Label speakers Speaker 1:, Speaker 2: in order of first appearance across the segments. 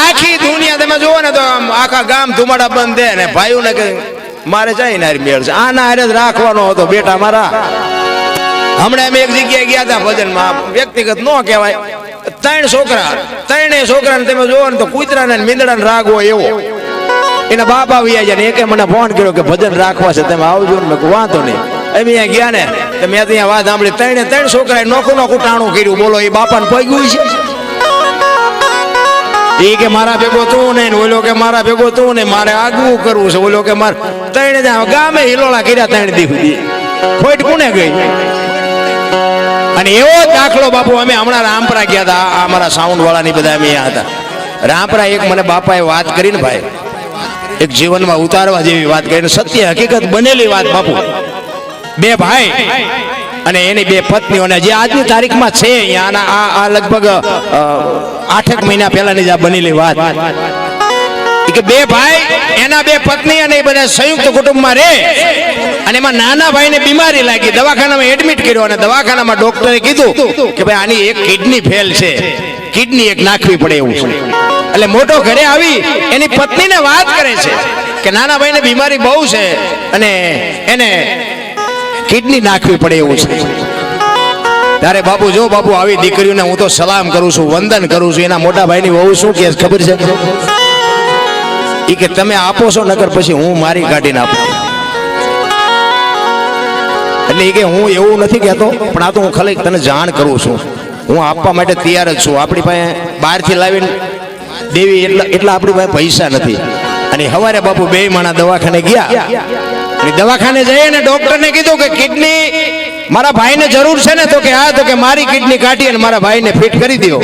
Speaker 1: આખી દુનિયા તમે જુઓ ને તો આખા ગામ ધુમાડા બંધ દે ને ભાઈઓને કે મારે જાય ને મેળ છે. આના હારે જ રાખવાનો હતો બેટા મારા. હમણાં અમે એક જગ્યાએ ગયા હતા ભજનમાં. વ્યક્તિગત ન કહેવાય. ત્રણ છોકરા ત્રણેય છોકરાને તમે જોવો ને તો કૂતરાને ને મીંદડાને રાગ હોય એવો. એના બાપ આવી જાય ને એકે મને ફોન કર્યો કે ભજન રાખવા છે તમે આવજો ને. મેં વાંધો નહીં. અમે અહીંયા ગયા ને મેં ત્યાં વાત સાંભળી. ત્રણે ત્રણ છોકરાએ નોખું નોખું ટાણું કર્યું. બોલો એ બાપાને પગ્યું છે એ કે મારા ભેગો તું ને ઓલો કે મારા ભેગો તું ને મારે આગવું કરવું છે. ઓલો કે મારે ત્રણે ગામે હિલોળા કર્યા ત્રણ દી સુધી. ખોટ કોને ગઈ? અને એવો દાખલો બાપુ અમે હમણાં રામપરા ગયા હતા, આ અમારા સાઉન્ડ વાળાની બધા અમે હતા. રામપરા એક મને બાપાએ વાત કરીને ભાઈ, એક જીવનમાં ઉતારવા જેવી વાત કરીને સત્ય હકીકત બનેલી વાત બાપુ. બે ભાઈ અને એની બે પત્નીઓને જે આજની તારીખમાં છે અહીંયા આ આ લગભગ આઠેક મહિના પહેલાની જ આ બનેલી વાત. કે બે ભાઈ, એના બે પત્ની અને એ બધા સંયુક્ત કુટુંબમાં રહે. અને એમાં નાના ભાઈને બીમારી લાગી. દવાખાનામાં એડમિટ કર્યો અને દવાખાનામાં ડોક્ટરે કીધું કે ભાઈ આની એક કિડની ફેલ છે. કિડની એક નાખવી પડે એવું છે. એટલે મોટો ઘરે આવી એની પત્નીને વાત કરે છે કે નાના ભાઈને બીમારી બહુ છે અને એને કિડની નાખવી પડે એવું છે. ત્યારે બાપુ, જો બાપુ, આવી દીકરીઓને હું તો સલામ કરું છું, વંદન કરું છું, એના મોટા ભાઈની વહુ શું કે ખબર છે? એ કે તમે આપો છો, નકર પછી હું મારી કાઢીને આપું. એટલે એ કે હું એવું નથી કહેતો, પણ આ તો હું ખાલી તને જાણ કરું છું. હું આપવા માટે તૈયાર જ છું. આપણી પાસે બહારથી લાવીને દેવી એટલા એટલા આપણી પાસે પૈસા નથી. અને હવારે બાપુ બે માણા દવાખાને ગયા. દવાખાને જઈએ ને ડોક્ટરને કીધું કે કિડની મારા ભાઈને જરૂર છે ને, તો કે હા, તો કે મારી કિડની કાઢી અને મારા ભાઈને ફિટ કરી દો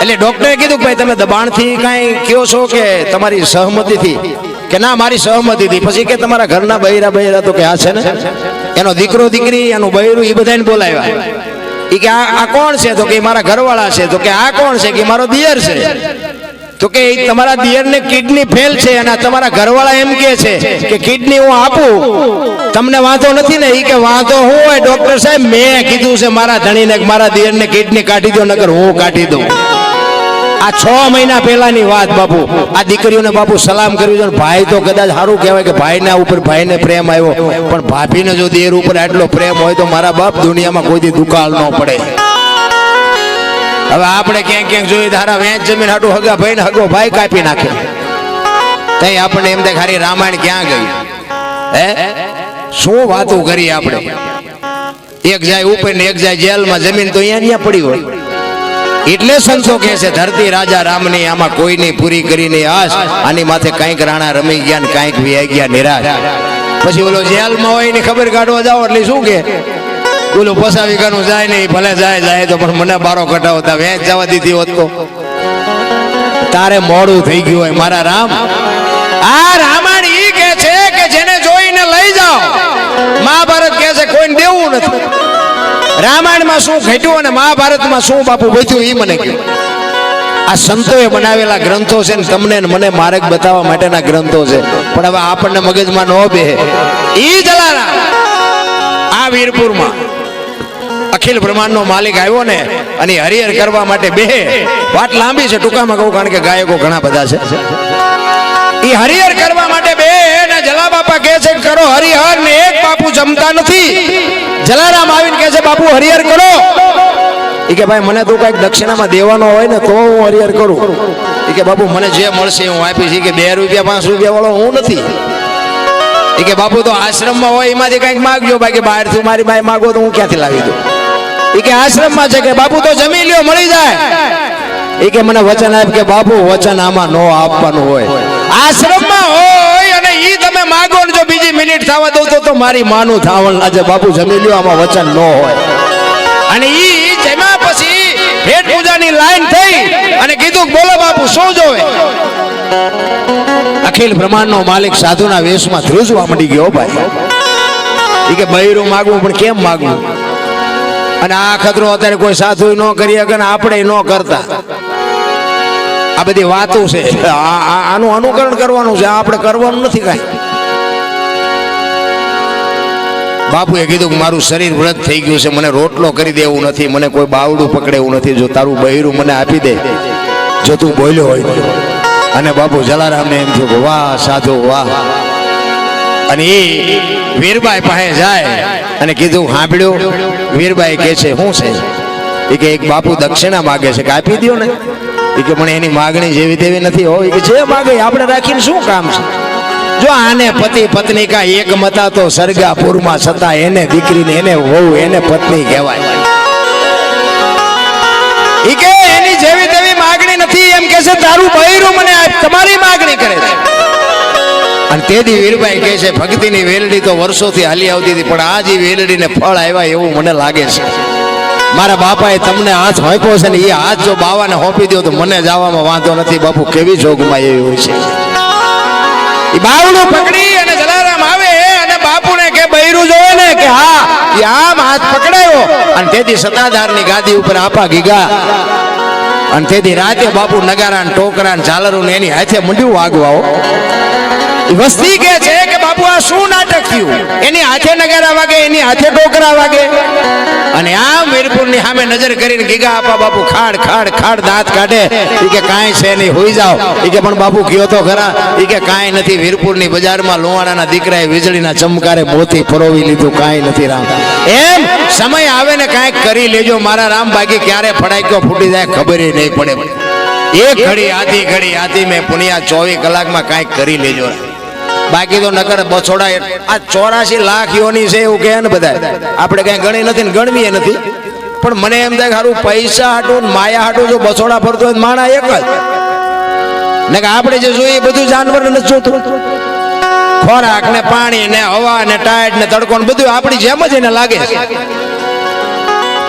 Speaker 1: એટલે ડોક્ટરે કીધું ભાઈ, તમે દબાણથી કાંઈ કયો છો કે તમારી સહમતિથી? કે ના, મારી સહમતિથી. પછી કે તમારા ઘરના બૈરા બૈરા તો કે આ છે ને? એનો દીકરો દીકરી, એનું બૈરું એ બધાને બોલાવ્યા. એ કે આ કોણ છે? તો કે મારા ઘરવાળા છે. તો કે આ કોણ છે? કે મારો દિયર છે. તો કે તમારા દિયરને કિડની ફેલ છે અને તમારા ઘરવાળા એમ કે છે કે કિડની હું આપું. તમને વાંધો નથી ને? એ કે વાંધો હું હોય ડોક્ટર સાહેબ મેં કીધું છે મારા ધણીને કે મારા દિયરને કિડની કાઢી દો નકર હું કાઢી દઉં. આ છ મહિના પહેલાની વાત બાપુ. આ દીકરીઓને બાપુ સલામ કર્યું છે ભાઈ તો કદાચ સારું કહેવાય કે ભાઈના ઉપર ભાઈને પ્રેમ આવ્યો. પણ ભાભીને જો દેર ઉપર આટલો પ્રેમ હોય તો મારા બાપ દુનિયામાં કોઈ દી દુકાળ ન પડે. હવે આપણે ક્યાંક ક્યાંક જોઈએ ધારા વેચ જમીન હાટું હગા ભાઈ ને હગો ભાઈ કાપી નાખે. તઈ આપણને એમ થાય ખાલી રામાયણ ક્યાં ગયું? હે? શું વાતો કરી આપણે? એક જાય ઉપર ને એક જાય જેલમાં, જમીન તો અહીંયા અહીંયા પડી હોય. એટલે સંતો કહે છે, ધરતી રાજા રામની આમાં કોઈની પૂરી કરીને આશ આની માથે કંઈક રાણા રમી ગયા ને કંઈક વ્યાઈ ગયા નિરાશ. પછી ઓલો જેલમાં હોય ને ખબર કાઢવા જાઓ એટલે શું કે ઓલું પસાવી કાનું જાય નહીં, ભલે જાય જાય તો, પણ મને બારો કટાવતા વેચ જવા દીધી હોત તો. તારે મોડું થઈ ગયું હોય, મારા રામ. આ રામાયણ ઈ કે છે કે જેને જોઈને લઈ જાઓ. મહાભારત કહે છે, કોઈને દેવું નથી. રામાયણમાં શું ઘટ્યું અને મહાભારતમાં શું બાપુ બચ્યું એ મને કહ્યું આ સંતોએ બનાવેલા ગ્રંથો છે ને, તમને મને માર્ગ બતાવવા માટેના ગ્રંથો છે. પણ હવે આપણને મગજમાં ન બે ઈ જલારા આ વીરપુરમાં. અખિલ બ્રહ્માંડનો માલિક આવ્યો ને, અને હરિહર કરવા માટે બે વાત લાંબી છે, ટૂંકામાં કહું કારણ કે ગાયકો ઘણા બધા છે. એ હરિહર કરવા માટે બે ને જલા બાપા કહે છે કે કરો હરિહર ને એક બાપુ જમતા નથી. જલારામ આવીને કહે છે, બાપુ, હરિહર કરો. એ કે, ભાઈ, મને તું કંઈક દક્ષિણામાં દેવાનો હોય ને, તો હું હરિહર કરું. એ કે, બાપુ, મને જે મળશે હું આપીશ. કે, બે રૂપિયા, પાંચ રૂપિયા વાળો હું નથી. એ કે, બાપુ, તો આશ્રમમાં હોય, એમાંથી કંઈક માગજો. બાકી બહારથી મારી બાઈ માગો તો હું ક્યાંથી લાવી દઉં? ઈ કે આશ્રમમાં છે કે બાપુ તો જમી લ્યો, મળી જાય. એ કે મને વચન આપ કે બાપુ, વચન આમાં નો આપવાનું હોય. આશ્રમમાં હોય અને ઈ તમે માગો ને જો બીજી મિનિટ થવા દઉં તો તો મારી માનું થાવણ લાજે બાપુ જમી લ્યો, આમાં વચન ન હોય. અને ઈ જેમાં પછી ભેટ પૂજાની લાઈન થઈ અને કીધું બોલો બાપુ, શું જોવે? અખિલ બ્રહ્માંડનો માલિક સાધુના વેશમાં ધ્રુજવા મળી ગયો ભાઈ. ઈ કે બૈરું માગવું, પણ કેમ માગવું? અને આ ખતરો અત્યારે કોઈ સાધુ ન કરી શકે ને આપણે ન કરતા. આ બધી વાતો છે. આનું અનુકરણ કરવાનું છે. આપણે કરવાનું નથી કાંઈ. બાપુએ કીધું કે મારું શરીર વ્રત થઈ ગયું છે. મને રોટલો કરી દેવું નથી. મને કોઈ બાવડું પકડે એવું નથી. જો તારું બહેરું મને આપી દે, જો તું બોલ્યો હોય અને બાપુ જલારામને એમ થયું કે વાહ, સાધુ, વાહ. અને એ વીરબાઈ પાસે જાય અને કીધું સાંભળ્યું, વીરબાઈ કહે છે શું છે? એ કે, એક બાપુ દક્ષિણા માગે છે. કે, આપી દ્યો ને. એ કે પણ એની માગણી જેવી તેવી નથી હોય કે, જે માગે આપણે રાખીને શું કામ છે? જો આને પતિ પત્ની કા એક મતા તો સરગાપુરમાં છતાં એને દીકરીને એને વહુ, એને પત્ની કહેવાય. ઈ કે, એની જેવી તેવી માગણી નથી. એમ કે છે, તારું બૈરું મને તમારી માગણી કરે છે. તેથી વીરભાઈ કહે છે, ભક્તિની વેલડી તો વર્ષોથી હાલી આવતી હતી, પણ આજ એ વેલડીને ફળ આવ્યા એવું મને લાગે છે. મારા બાપાએ તમને હાથ હોંપ્યો છે ને એ હાથ જો બાવાને હોંપી દો તો મને જવામાં વાંધો નથી, બાપુ, કેવી જોગમાં એવી હોય છે. એ બાવડું પકડી અને જલારામ આવે અને બાપુને કે, બૈરું જોવે ને કે હા એ આમ હાથ પકડાયો. અને તેથી સત્તાધારની ગાદી ઉપર આપા ગીગા. અને તેથી રાતે બાપુ નગારા ટોકરા ઝાલરો ને એની હાથે મંડ્યું વાગવા હો. ઈ વસ્તી કે છે કે બાપુ આ શું નાટક થયું? એની હાથે નગારા વાગે, એની હાથે ટોકરા વાગે. અને આમ વીરપુરની સામે નજર કરીને ગીગા આપા બાપુ, ખાડ ખાડ ખાડ દાંત કાઢે. એ કે કાંઈ છે નહીં, હોઈ જાઓ. એ કે પણ બાપુ કયો તો ખરા. એ કે કાંઈ નથી વીરપુરની બજારમાં લોહાણાના દીકરાએ વીજળીના ચમકારે મોતી ફરોવી લીધું, કાંઈ નથી રામ. એમ સમય આવે ને કાંઈક કરી લેજો, મારા રામ બાકી ક્યારે ફડાક્યો ફૂટી જાય ખબર નહીં પડે. એક ઘડી, આધી ઘડી, આધી મેં પુનિયા ચોવીસ કલાકમાં કાંઈક કરી લેજો. બાકી તો નકર બછોડા આ ચોરાશી લાખ યોની છે એવું કહે ને બધા આપણે કઈ ગણી નથી ને ગણવીએ નથી. પણ મને એમ થાય કે હારું પૈસા હાટું માયા હાટું જો બછોડા ફરતો હોય માણા એક જ. ને કે આપણે જે જોઈએ બધું જાનવર નથી જોતું. ખોરાક ને પાણી ને હવા ને ટાયર ને તડકો ને બધું આપણી જેમ જ એને લાગે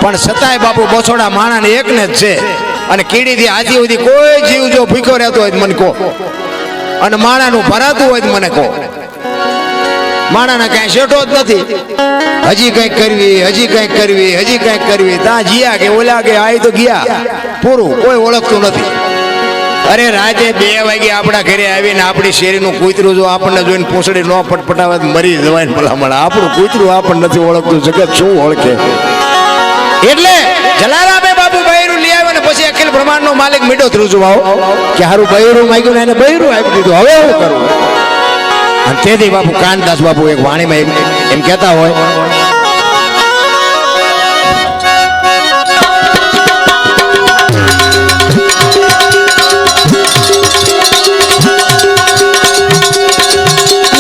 Speaker 1: પણ છતાંય બાપુ બછોડા માણા ને એક એકને જ છે. અને કીડીથી હાથી સુધી કોઈ જીવ જો ભૂખ્યો રહેતો હોય મને કહો. અને માણાનું ભરાતું હોય મને કહો. માણાને કઈ શેઠો જ નથી. હજી કંઈક કરવી, હજી કંઈક કરવી, હજી કંઈક કરવી. ત્યાં જીયા કે ઓલા કે આય તો ગયા. પૂરું, કોઈ ઓળખતું નથી. અરે રાતે બે વાગે આપણા ઘરે આવીને આપણી શેરીનું કૂતરું જો આપણને જોઈને પોસડી ન પટપટાવે મરી જવાય ભલામણ. આપણું કૂતરું આપણને નથી ઓળખતું. જગત શું ઓળખે? એટલે જલારામે બાબુ નું લઈ આવ્યો ને પછી અખિલ બ્રહ્માંડનો માલિક કે હારું બૈરું માગ્યું એને બૈરું આપી દીધું. હવે શું કરવું અને તેથી બાપુ કાનદાસ બાપુ એક વાણીમાં એમ કહેતા હોય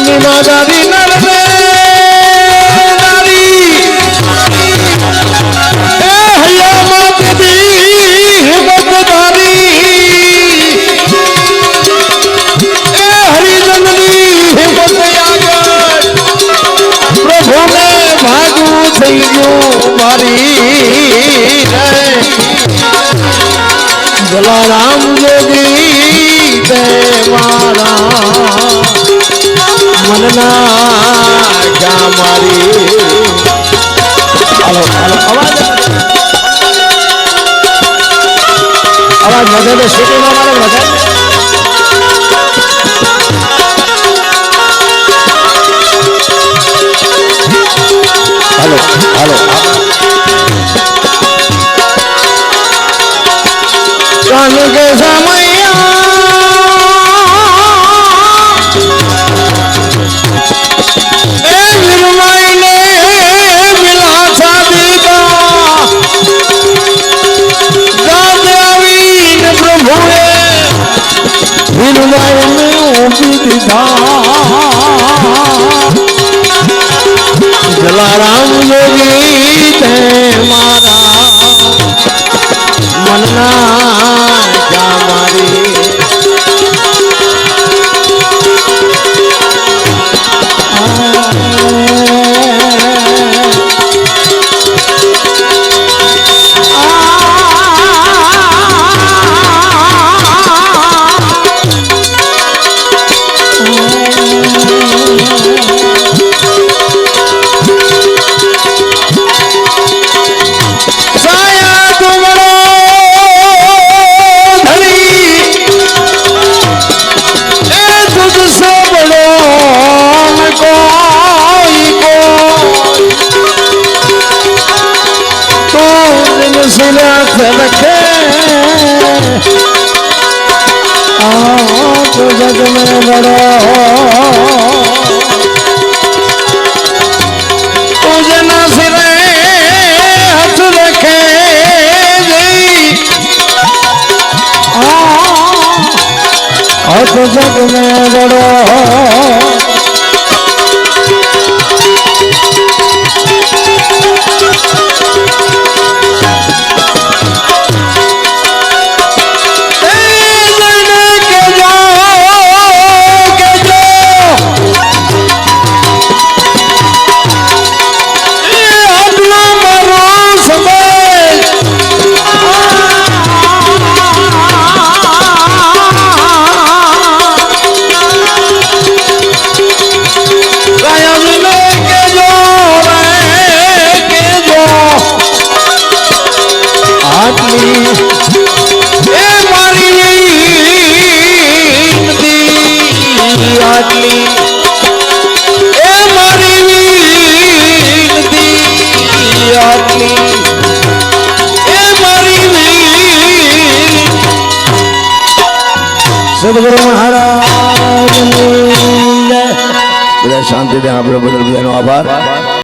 Speaker 1: નિમાદારી ગયું મારી રે જલારામ જોગી તે મારા મનના જા મારી હાલો હાલો અવાજ અવાજ વધે તો સિટીમાં દીધા જલારામ યોગી તે મારા. મનના જા Oh, oh, oh. আবার